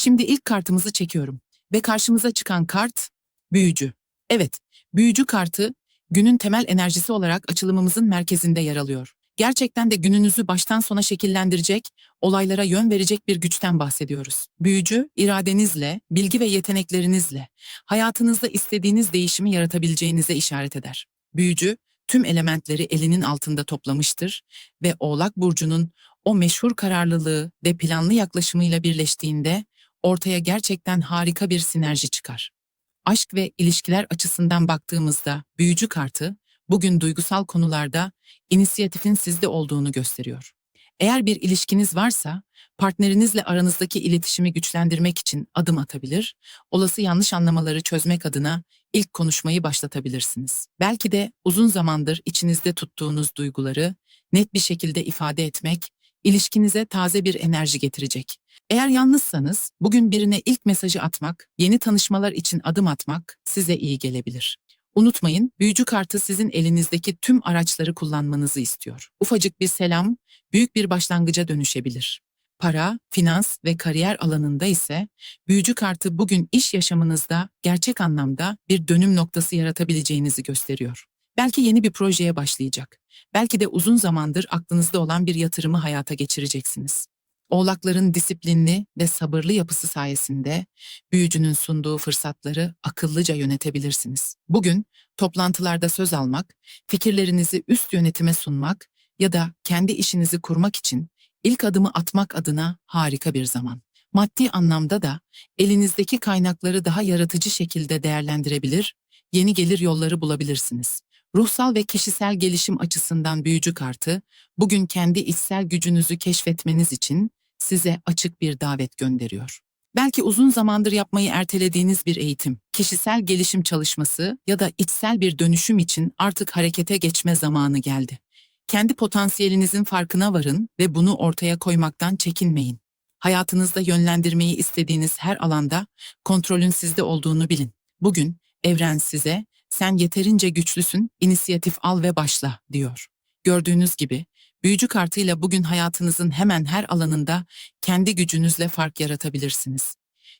Şimdi ilk kartımızı çekiyorum ve karşımıza çıkan kart büyücü. Evet, büyücü kartı günün temel enerjisi olarak açılımımızın merkezinde yer alıyor. Gerçekten de gününüzü baştan sona şekillendirecek, olaylara yön verecek bir güçten bahsediyoruz. Büyücü, iradenizle, bilgi ve yeteneklerinizle hayatınızda istediğiniz değişimi yaratabileceğinize işaret eder. Büyücü, tüm elementleri elinin altında toplamıştır ve Oğlak Burcu'nun o meşhur kararlılığı ve planlı yaklaşımıyla birleştiğinde ortaya gerçekten harika bir sinerji çıkar. Aşk ve ilişkiler açısından baktığımızda büyücü kartı bugün duygusal konularda inisiyatifin sizde olduğunu gösteriyor. Eğer bir ilişkiniz varsa partnerinizle aranızdaki iletişimi güçlendirmek için adım atabilir, olası yanlış anlamaları çözmek adına ilk konuşmayı başlatabilirsiniz. Belki de uzun zamandır içinizde tuttuğunuz duyguları net bir şekilde ifade etmek ilişkinize taze bir enerji getirecek. Eğer yalnızsanız bugün birine ilk mesajı atmak, yeni tanışmalar için adım atmak size iyi gelebilir. Unutmayın, büyücü kartı sizin elinizdeki tüm araçları kullanmanızı istiyor. Ufacık bir selam, büyük bir başlangıca dönüşebilir. Para, finans ve kariyer alanında ise büyücü kartı bugün iş yaşamınızda gerçek anlamda bir dönüm noktası yaratabileceğinizi gösteriyor. Belki yeni bir projeye başlayacak. Belki de uzun zamandır aklınızda olan bir yatırımı hayata geçireceksiniz. Oğlakların disiplinli ve sabırlı yapısı sayesinde büyücünün sunduğu fırsatları akıllıca yönetebilirsiniz. Bugün toplantılarda söz almak, fikirlerinizi üst yönetime sunmak ya da kendi işinizi kurmak için ilk adımı atmak adına harika bir zaman. Maddi anlamda da elinizdeki kaynakları daha yaratıcı şekilde değerlendirebilir, yeni gelir yolları bulabilirsiniz. Ruhsal ve kişisel gelişim açısından büyücü kartı, bugün kendi içsel gücünüzü keşfetmeniz için size açık bir davet gönderiyor. Belki uzun zamandır yapmayı ertelediğiniz bir eğitim, kişisel gelişim çalışması ya da içsel bir dönüşüm için artık harekete geçme zamanı geldi. Kendi potansiyelinizin farkına varın ve bunu ortaya koymaktan çekinmeyin. Hayatınızda yönlendirmeyi istediğiniz her alanda kontrolün sizde olduğunu bilin. Bugün evren size sen yeterince güçlüsün, inisiyatif al ve başla diyor. Gördüğünüz gibi büyücü kartıyla bugün hayatınızın hemen her alanında kendi gücünüzle fark yaratabilirsiniz.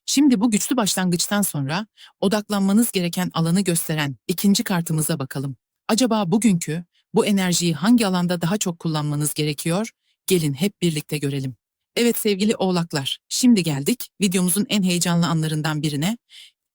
Şimdi bu güçlü başlangıçtan sonra odaklanmanız gereken alanı gösteren ikinci kartımıza bakalım. Acaba bugünkü bu enerjiyi hangi alanda daha çok kullanmanız gerekiyor? Gelin hep birlikte görelim. Evet sevgili oğlaklar, şimdi geldik videomuzun en heyecanlı anlarından birine.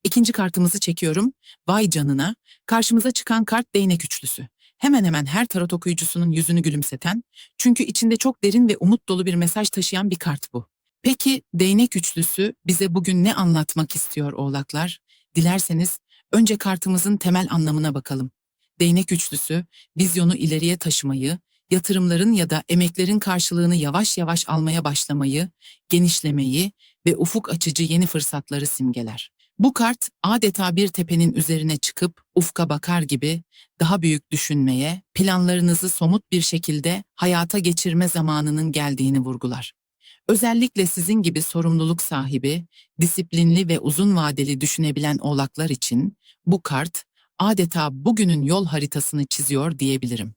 İkinci kartımızı çekiyorum. Vay canına, karşımıza çıkan kart değnek üçlüsü. Hemen hemen her tarot okuyucusunun yüzünü gülümseten, çünkü içinde çok derin ve umut dolu bir mesaj taşıyan bir kart bu. Peki değnek üçlüsü bize bugün ne anlatmak istiyor oğlaklar? Dilerseniz önce kartımızın temel anlamına bakalım. Değnek üçlüsü, vizyonu ileriye taşımayı, yatırımların ya da emeklerin karşılığını yavaş yavaş almaya başlamayı, genişlemeyi ve ufuk açıcı yeni fırsatları simgeler. Bu kart adeta bir tepenin üzerine çıkıp ufka bakar gibi daha büyük düşünmeye, planlarınızı somut bir şekilde hayata geçirme zamanının geldiğini vurgular. Özellikle sizin gibi sorumluluk sahibi, disiplinli ve uzun vadeli düşünebilen oğlaklar için bu kart adeta bugünün yol haritasını çiziyor diyebilirim.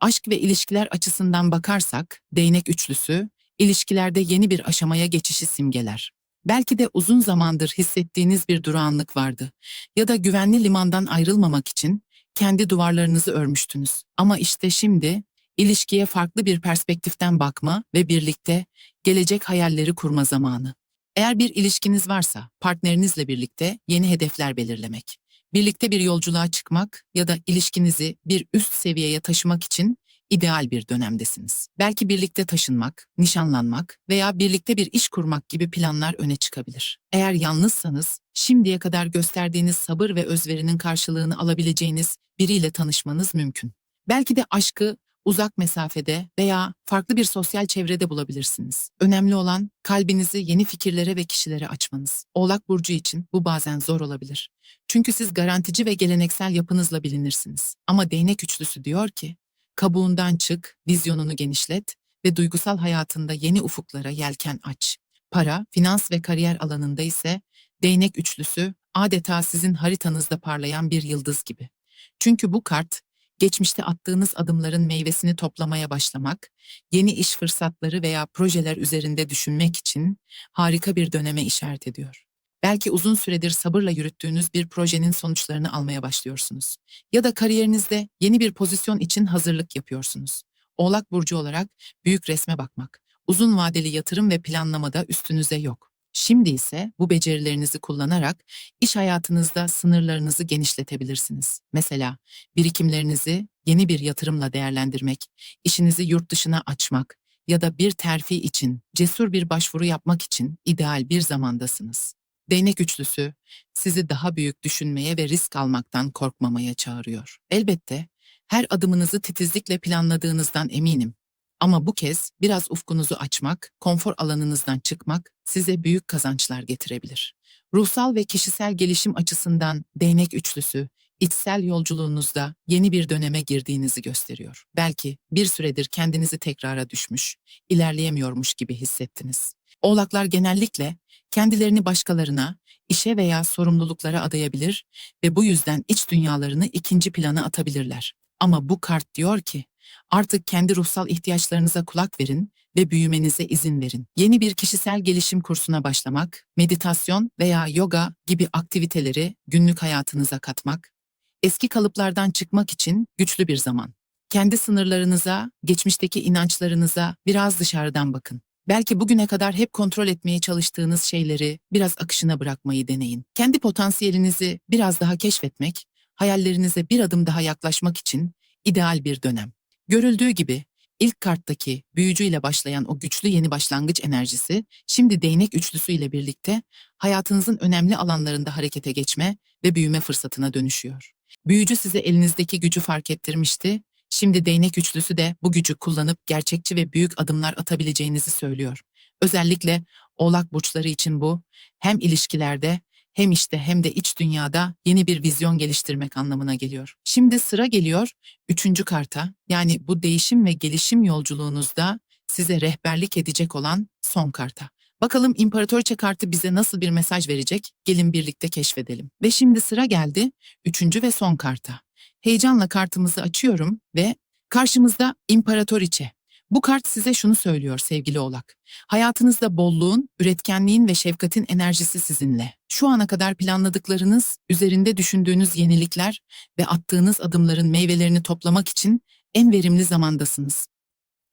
Aşk ve ilişkiler açısından bakarsak, değnek üçlüsü, ilişkilerde yeni bir aşamaya geçişi simgeler. Belki de uzun zamandır hissettiğiniz bir durağanlık vardı ya da güvenli limandan ayrılmamak için kendi duvarlarınızı örmüştünüz. Ama işte şimdi ilişkiye farklı bir perspektiften bakma ve birlikte gelecek hayalleri kurma zamanı. Eğer bir ilişkiniz varsa partnerinizle birlikte yeni hedefler belirlemek, birlikte bir yolculuğa çıkmak ya da ilişkinizi bir üst seviyeye taşımak için ideal bir dönemdesiniz. Belki birlikte taşınmak, nişanlanmak veya birlikte bir iş kurmak gibi planlar öne çıkabilir. Eğer yalnızsanız, şimdiye kadar gösterdiğiniz sabır ve özverinin karşılığını alabileceğiniz biriyle tanışmanız mümkün. Belki de aşkı uzak mesafede veya farklı bir sosyal çevrede bulabilirsiniz. Önemli olan kalbinizi yeni fikirlere ve kişilere açmanız. Oğlak burcu için bu bazen zor olabilir. Çünkü siz garantici ve geleneksel yapınızla bilinirsiniz. Ama değnek üçlüsü diyor ki, Kabuğundan çık, vizyonunu genişlet ve duygusal hayatında yeni ufuklara yelken aç. Para, finans ve kariyer alanında ise değnek üçlüsü adeta sizin haritanızda parlayan bir yıldız gibi. Çünkü bu kart geçmişte attığınız adımların meyvesini toplamaya başlamak, yeni iş fırsatları veya projeler üzerinde düşünmek için harika bir döneme işaret ediyor. Belki uzun süredir sabırla yürüttüğünüz bir projenin sonuçlarını almaya başlıyorsunuz. Ya da kariyerinizde yeni bir pozisyon için hazırlık yapıyorsunuz. Oğlak burcu olarak büyük resme bakmak, uzun vadeli yatırım ve planlamada üstünüze yok. Şimdi ise bu becerilerinizi kullanarak iş hayatınızda sınırlarınızı genişletebilirsiniz. Mesela birikimlerinizi yeni bir yatırımla değerlendirmek, işinizi yurt dışına açmak ya da bir terfi için cesur bir başvuru yapmak için ideal bir zamandasınız. Değnek üçlüsü sizi daha büyük düşünmeye ve risk almaktan korkmamaya çağırıyor. Elbette her adımınızı titizlikle planladığınızdan eminim. Ama bu kez biraz ufkunuzu açmak, konfor alanınızdan çıkmak size büyük kazançlar getirebilir. Ruhsal ve kişisel gelişim açısından değnek üçlüsü, içsel yolculuğunuzda yeni bir döneme girdiğinizi gösteriyor. Belki bir süredir kendinizi tekrara düşmüş, ilerleyemiyormuş gibi hissettiniz. Oğlaklar genellikle kendilerini başkalarına, işe veya sorumluluklara adayabilir ve bu yüzden iç dünyalarını ikinci plana atabilirler. Ama bu kart diyor ki, artık kendi ruhsal ihtiyaçlarınıza kulak verin ve büyümenize izin verin. Yeni bir kişisel gelişim kursuna başlamak, meditasyon veya yoga gibi aktiviteleri günlük hayatınıza katmak, eski kalıplardan çıkmak için güçlü bir zaman. Kendi sınırlarınıza, geçmişteki inançlarınıza biraz dışarıdan bakın. Belki bugüne kadar hep kontrol etmeye çalıştığınız şeyleri biraz akışına bırakmayı deneyin. Kendi potansiyelinizi biraz daha keşfetmek, hayallerinize bir adım daha yaklaşmak için ideal bir dönem. Görüldüğü gibi ilk karttaki büyücüyle başlayan o güçlü yeni başlangıç enerjisi şimdi değnek üçlüsü ile birlikte hayatınızın önemli alanlarında harekete geçme ve büyüme fırsatına dönüşüyor. Büyücü size elinizdeki gücü fark ettirmişti. Şimdi değnek üçlüsü de bu gücü kullanıp gerçekçi ve büyük adımlar atabileceğinizi söylüyor. Özellikle oğlak burçları için bu hem ilişkilerde hem işte hem de iç dünyada yeni bir vizyon geliştirmek anlamına geliyor. Şimdi sıra geliyor üçüncü karta yani bu değişim ve gelişim yolculuğunuzda size rehberlik edecek olan son karta. Bakalım İmparatoriçe kartı bize nasıl bir mesaj verecek? Gelin birlikte keşfedelim. Ve şimdi sıra geldi üçüncü ve son karta. Heyecanla kartımızı açıyorum ve karşımızda İmparatoriçe. Bu kart size şunu söylüyor sevgili Oğlak. Hayatınızda bolluğun, üretkenliğin ve şefkatin enerjisi sizinle. Şu ana kadar planladıklarınız, üzerinde düşündüğünüz yenilikler ve attığınız adımların meyvelerini toplamak için en verimli zamandasınız.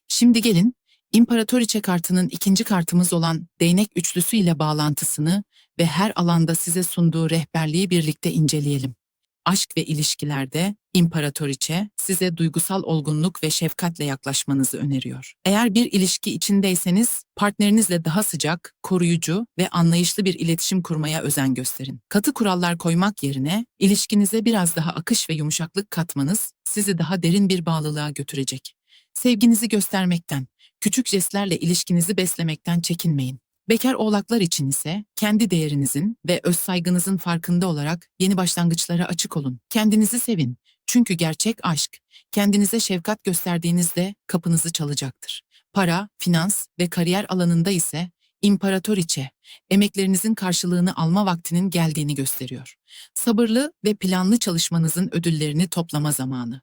Şimdi gelin, İmparatoriçe kartının ikinci kartımız olan değnek üçlüsü ile bağlantısını ve her alanda size sunduğu rehberliği birlikte inceleyelim aşk ve ilişkilerde imparatoriçe size duygusal olgunluk ve şefkatle yaklaşmanızı öneriyor. Eğer bir ilişki içindeyseniz partnerinizle daha sıcak, koruyucu ve anlayışlı bir iletişim kurmaya özen gösterin. Katı kurallar koymak yerine ilişkinize biraz daha akış ve yumuşaklık katmanız sizi daha derin bir bağlılığa götürecek. Sevginizi göstermekten, küçük jestlerle ilişkinizi beslemekten çekinmeyin. Bekar oğlaklar için ise kendi değerinizin ve öz saygınızın farkında olarak yeni başlangıçlara açık olun. Kendinizi sevin. Çünkü gerçek aşk kendinize şefkat gösterdiğinizde kapınızı çalacaktır. Para, finans ve kariyer alanında ise imparatoriçe emeklerinizin karşılığını alma vaktinin geldiğini gösteriyor. Sabırlı ve planlı çalışmanızın ödüllerini toplama zamanı.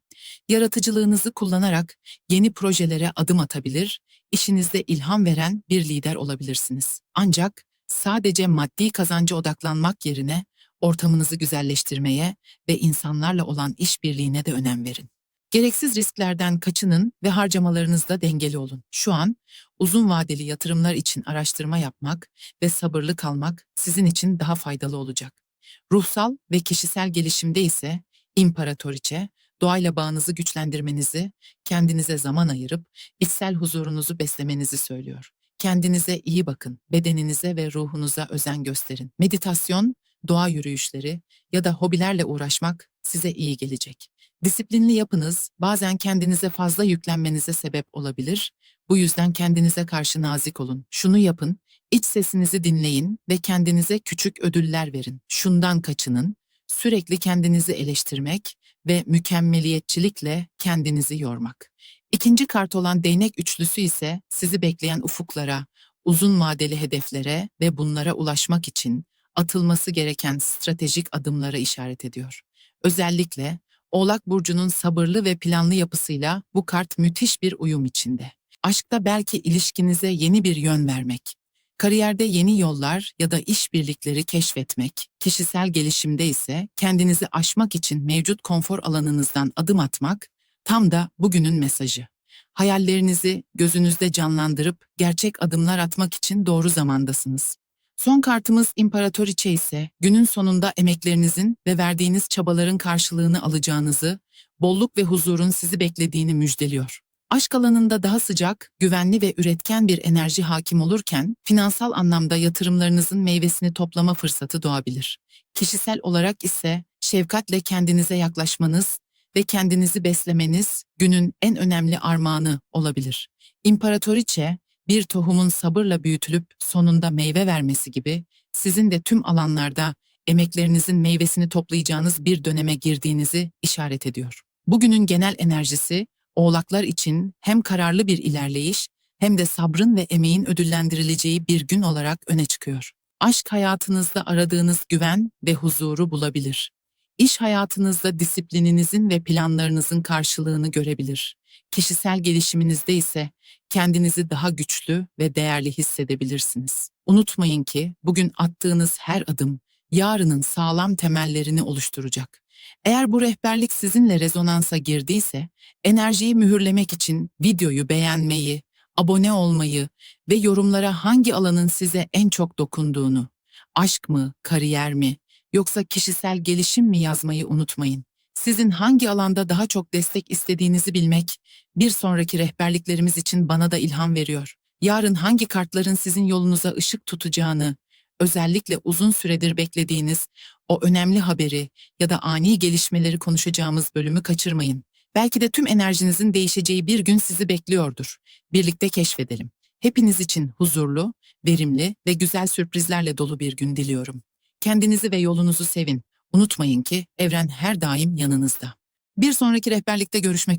Yaratıcılığınızı kullanarak yeni projelere adım atabilir, işinizde ilham veren bir lider olabilirsiniz. Ancak sadece maddi kazanca odaklanmak yerine ortamınızı güzelleştirmeye ve insanlarla olan işbirliğine de önem verin. Gereksiz risklerden kaçının ve harcamalarınızda dengeli olun. Şu an uzun vadeli yatırımlar için araştırma yapmak ve sabırlı kalmak sizin için daha faydalı olacak. Ruhsal ve kişisel gelişimde ise imparatoriçe, doğayla bağınızı güçlendirmenizi, kendinize zaman ayırıp içsel huzurunuzu beslemenizi söylüyor. Kendinize iyi bakın, bedeninize ve ruhunuza özen gösterin. Meditasyon, doğa yürüyüşleri ya da hobilerle uğraşmak size iyi gelecek. Disiplinli yapınız bazen kendinize fazla yüklenmenize sebep olabilir. Bu yüzden kendinize karşı nazik olun. Şunu yapın, iç sesinizi dinleyin ve kendinize küçük ödüller verin. Şundan kaçının, sürekli kendinizi eleştirmek ve mükemmeliyetçilikle kendinizi yormak. İkinci kart olan değnek üçlüsü ise sizi bekleyen ufuklara, uzun vadeli hedeflere ve bunlara ulaşmak için atılması gereken stratejik adımlara işaret ediyor. Özellikle Oğlak burcunun sabırlı ve planlı yapısıyla bu kart müthiş bir uyum içinde. Aşkta belki ilişkinize yeni bir yön vermek, kariyerde yeni yollar ya da işbirlikleri keşfetmek, kişisel gelişimde ise kendinizi aşmak için mevcut konfor alanınızdan adım atmak tam da bugünün mesajı. Hayallerinizi gözünüzde canlandırıp gerçek adımlar atmak için doğru zamandasınız. Son kartımız İmparatoriçe ise günün sonunda emeklerinizin ve verdiğiniz çabaların karşılığını alacağınızı, bolluk ve huzurun sizi beklediğini müjdeliyor. Aşk alanında daha sıcak, güvenli ve üretken bir enerji hakim olurken, finansal anlamda yatırımlarınızın meyvesini toplama fırsatı doğabilir. Kişisel olarak ise şefkatle kendinize yaklaşmanız ve kendinizi beslemeniz günün en önemli armağanı olabilir. İmparatoriçe, bir tohumun sabırla büyütülüp sonunda meyve vermesi gibi sizin de tüm alanlarda emeklerinizin meyvesini toplayacağınız bir döneme girdiğinizi işaret ediyor. Bugünün genel enerjisi Oğlaklar için hem kararlı bir ilerleyiş hem de sabrın ve emeğin ödüllendirileceği bir gün olarak öne çıkıyor. Aşk hayatınızda aradığınız güven ve huzuru bulabilir. İş hayatınızda disiplininizin ve planlarınızın karşılığını görebilir. Kişisel gelişiminizde ise kendinizi daha güçlü ve değerli hissedebilirsiniz. Unutmayın ki bugün attığınız her adım yarının sağlam temellerini oluşturacak. Eğer bu rehberlik sizinle rezonansa girdiyse, enerjiyi mühürlemek için videoyu beğenmeyi, abone olmayı ve yorumlara hangi alanın size en çok dokunduğunu, aşk mı, kariyer mi, yoksa kişisel gelişim mi yazmayı unutmayın. Sizin hangi alanda daha çok destek istediğinizi bilmek, bir sonraki rehberliklerimiz için bana da ilham veriyor. Yarın hangi kartların sizin yolunuza ışık tutacağını, özellikle uzun süredir beklediğiniz o önemli haberi ya da ani gelişmeleri konuşacağımız bölümü kaçırmayın. Belki de tüm enerjinizin değişeceği bir gün sizi bekliyordur. Birlikte keşfedelim. Hepiniz için huzurlu, verimli ve güzel sürprizlerle dolu bir gün diliyorum. Kendinizi ve yolunuzu sevin. Unutmayın ki evren her daim yanınızda. Bir sonraki rehberlikte görüşmek